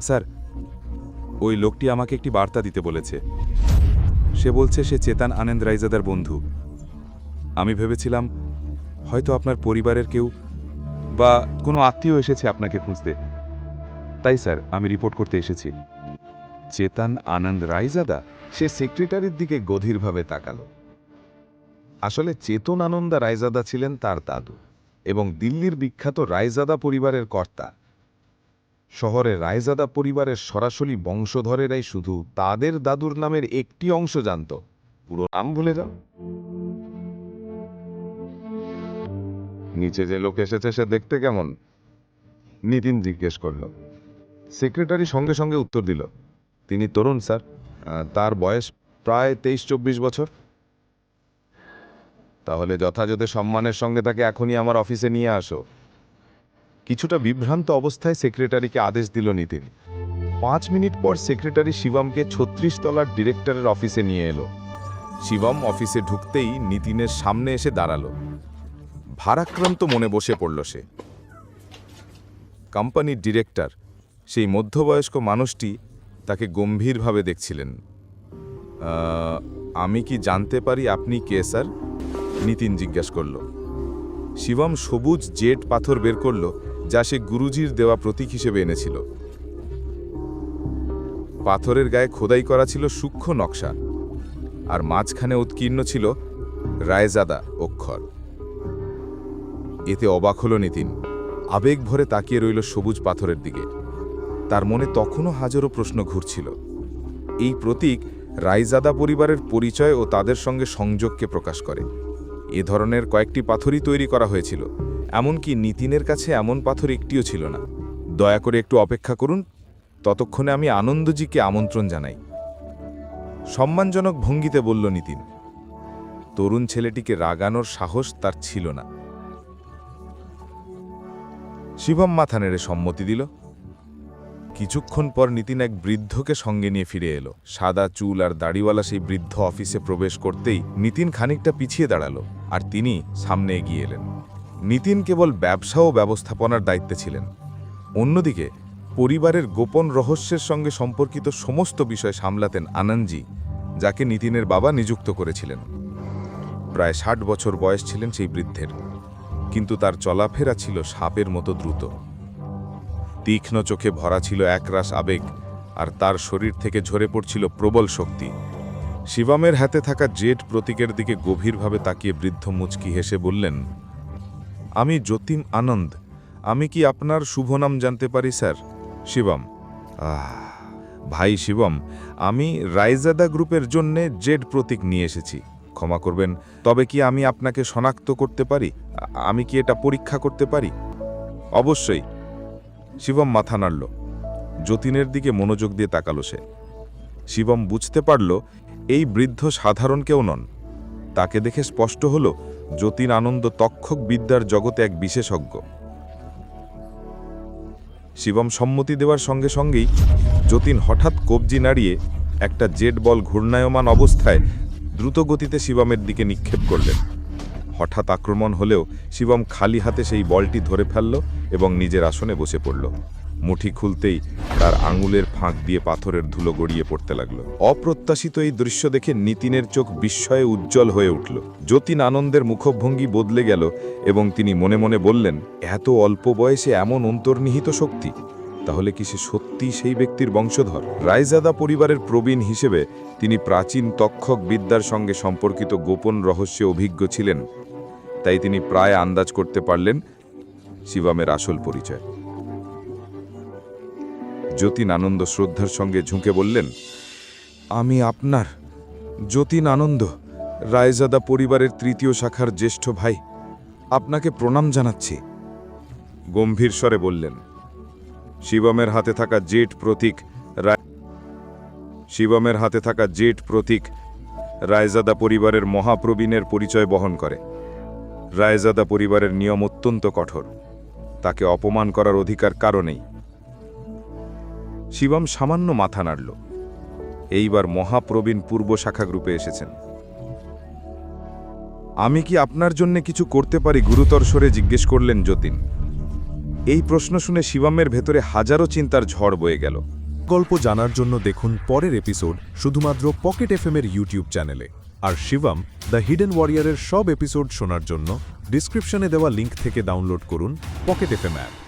Sir, ওই লোকটি আমাকে একটি বার্তা দিতে বলেছে। সে বলছে সে চেতান আনন্দ রাইজাদার বন্ধু। আমি ভেবেছিলাম হয়তো আপনার পরিবারের কেউ বা কোনো আত্মীয় এসেছে আপনাকে খুঁজতে। তাই স্যার, আমি রিপোর্ট করতে এসেছি। চেতান আনন্দ রায়জাদা সে সেক্রেটারির দিকে গভীরভাবে তাকালো। আসলে চেতন আনন্দা রায়জাদা ছিলেন তার দাদু এবং দিল্লির বিখ্যাত রায়জাদা পরিবারের কর্তা। শহরে রায়জাদা পরিবারের সরাসরি বংশধরেরাই শুধু তাদের দাদুর নামের একটি অংশ জানত। পুরো নাম ভুলে যাও। নিচে যে লোক এসেছে সে দেখতে কেমন? নিতিন জিজ্ঞেস করল। সেক্রেটারি সঙ্গে সঙ্গে উত্তর দিল, তিনি তরুণ, স্যার। তার বয়স প্রায় তেইশ চব্বিশ বছর। তাহলে যথাযথ সম্মানের সঙ্গে তাকে এখনই আমার অফিসে নিয়ে আসো। কিছুটা বিভ্রান্ত অবস্থায় সেক্রেটারিকে আদেশ দিল নিতিন। পাঁচ মিনিট পর সেক্রেটারি শিবমকে ছত্রিশ তলার ডিরেক্টরের অফিসে নিয়ে এলো। শিবম অফিসে ঢুকতেই নিতিনের সামনে এসে দাঁড়াল। ভারাক্রান্ত মনে বসে পড়ল সে। কোম্পানির ডিরেক্টর, সেই মধ্যবয়স্ক মানুষটি তাকে গম্ভীরভাবে দেখছিলেন। আমি কি জানতে পারি আপনি কে, স্যার? নিতিন জিজ্ঞাসা করল। শিবম সবুজ জেট পাথর বের করল যা সে গুরুজির দেওয়া প্রতীক হিসেবে এনেছিল। পাথরের গায়ে খোদাই করা ছিল সূক্ষ্ম নকশা, আর মাঝখানে উৎকীর্ণ ছিল রায়জাদা অক্ষর। এতে অবাক হল নিতিন। আবেগ ভরে তাকিয়ে রইল সবুজ পাথরের দিকে। তার মনে তখনও হাজারো প্রশ্ন ঘুরছিল। এই প্রতীক রাইজাদা পরিবারের পরিচয় ও তাদের সঙ্গে সংযোগকে প্রকাশ করে। এ ধরনের কয়েকটি পাথরই তৈরি করা হয়েছিল। এমনকি নিতিনের কাছে এমন পাথর একটিও ছিল না। দয়া করে একটু অপেক্ষা করুন, ততক্ষণে আমি আনন্দজিকে আমন্ত্রণ জানাই। সম্মানজনক ভঙ্গিতে বলল নিতিন, তরুণ ছেলেটিকে রাগানোর সাহস তার ছিল না। শিবম মাথা নেড়ে সম্মতি দিল। কিছুক্ষণ পর নিতিন এক বৃদ্ধকে সঙ্গে নিয়ে ফিরে এলো। সাদা চুল আর দাড়িওয়ালা সেই বৃদ্ধ অফিসে প্রবেশ করতেই নিতিন খানিকটা পিছিয়ে দাঁড়াল আর তিনি সামনে এগিয়ে এলেন। নিতিন কেবল ব্যবসা ও ব্যবস্থাপনার দায়িত্বে ছিলেন। অন্যদিকে, পরিবারের গোপন রহস্যের সঙ্গে সম্পর্কিত সমস্ত বিষয় সামলাতেন আনন্দজি, যাকে নিতিনের বাবা নিযুক্ত করেছিলেন। প্রায় ষাট বছর বয়স ছিলেন সেই বৃদ্ধের, কিন্তু তার চলাফেরা ছিল সাপের মতো দ্রুত। তীক্ষ্ণ চোখে ভরা ছিল একরাশ আবেগ, আর তার শরীর থেকে ঝরে পড়ছিল প্রবল শক্তি। শিবামের হাতে থাকা জেট প্রতীকের দিকে গভীরভাবে তাকিয়ে বৃদ্ধ মুচকি হেসে বললেন আমি যতীন আনন্দ। আমি কি আপনার শুভ নাম জানতে পারি, স্যার? শিবম। ভাই শিবম, আমি রাইজাদা গ্রুপের জন্যে জেড প্রতীক নিয়ে এসেছি। ক্ষমা করবেন, তবে কি আমি আপনাকে শনাক্ত করতে পারি? আমি কি এটা পরীক্ষা করতে পারি? অবশ্যই। শিবম মাথা নাড়ল। যতীনের দিকে মনোযোগ দিয়ে তাকালো সে। শিবম বুঝতে পারল, এই বৃদ্ধ সাধারণ কেউ নন। তাকে দেখে স্পষ্ট হল যতীন আনন্দ তক্ষক বিদ্যার জগতে এক বিশেষজ্ঞ। শিবম সম্মতি দেওয়ার সঙ্গে সঙ্গেই যতীন হঠাৎ কবজি নাড়িয়ে একটা জেট বল ঘূর্ণায়মান অবস্থায় দ্রুত গতিতে শিবমের দিকে নিক্ষেপ করলেন। হঠাৎ আক্রমণ হলেও শিবম খালি হাতে সেই বলটি ধরে ফেলল এবং নিজের আসনে বসে পড়ল। মুঠি খুলতেই তার আঙুলের ফাঁক দিয়ে পাথরের ধুলো গড়িয়ে পড়তে লাগল। অপ্রত্যাশিত এই দৃশ্য দেখে নিতিনের চোখ বিস্ময়ে উজ্জ্বল হয়ে উঠল। যতীন আনন্দের মুখভঙ্গি বদলে গেল এবং তিনি মনে মনে বললেন, এত অল্প বয়সে এমন অন্তর্নিহিত শক্তি? তাহলে কি সে সত্যি সেই ব্যক্তির বংশধর? রায়জাদা পরিবারের প্রবীণ হিসেবে তিনি প্রাচীন তক্ষক বিদ্যার সঙ্গে সম্পর্কিত গোপন রহস্যে অভিজ্ঞ ছিলেন। তাই তিনি প্রায় আন্দাজ করতে পারলেন শিবামের আসল পরিচয়। যতীন আনন্দ শ্রদ্ধার সঙ্গে ঝুঁকে বললেন, আমি আপনার যতীন আনন্দ রায়জাদা পরিবারের তৃতীয় শাখার জ্যেষ্ঠ ভাই, আপনাকে প্রণাম জানাচ্ছি। গম্ভীর স্বরে বললেন, শিবমের হাতে থাকা জেট প্রতীক শিবমের হাতে থাকা জেট প্রতীক রায়জাদা পরিবারের মহাপ্রবীণের পরিচয় বহন করে। রায়জাদা পরিবারের নিয়ম অত্যন্ত কঠোর। তাকে অপমান করার অধিকার কারণেই শিবম সামান্য মাথা নাড়ল। এইবার মহাপ্রবীণ পূর্ব শাখা গ্রুপে এসেছেন। আমি কি আপনার জন্য কিছু করতে পারি গুরুতর স্বরে জিজ্ঞেস করলেন যতীন। এই প্রশ্ন শুনে শিবমের ভেতরে হাজারো চিন্তার ঝড় বয়ে গেল। গল্প জানার জন্য দেখুন পরের এপিসোড শুধুমাত্র পকেট এফএম এর ইউটিউব চ্যানেলে। আর শিবম, দ্য হিডেন ওয়ারিয়ারের সব এপিসোড শোনার জন্য ডিসক্রিপশনে দেওয়া লিঙ্ক থেকে ডাউনলোড করুন পকেট এফএম অ্যাপ।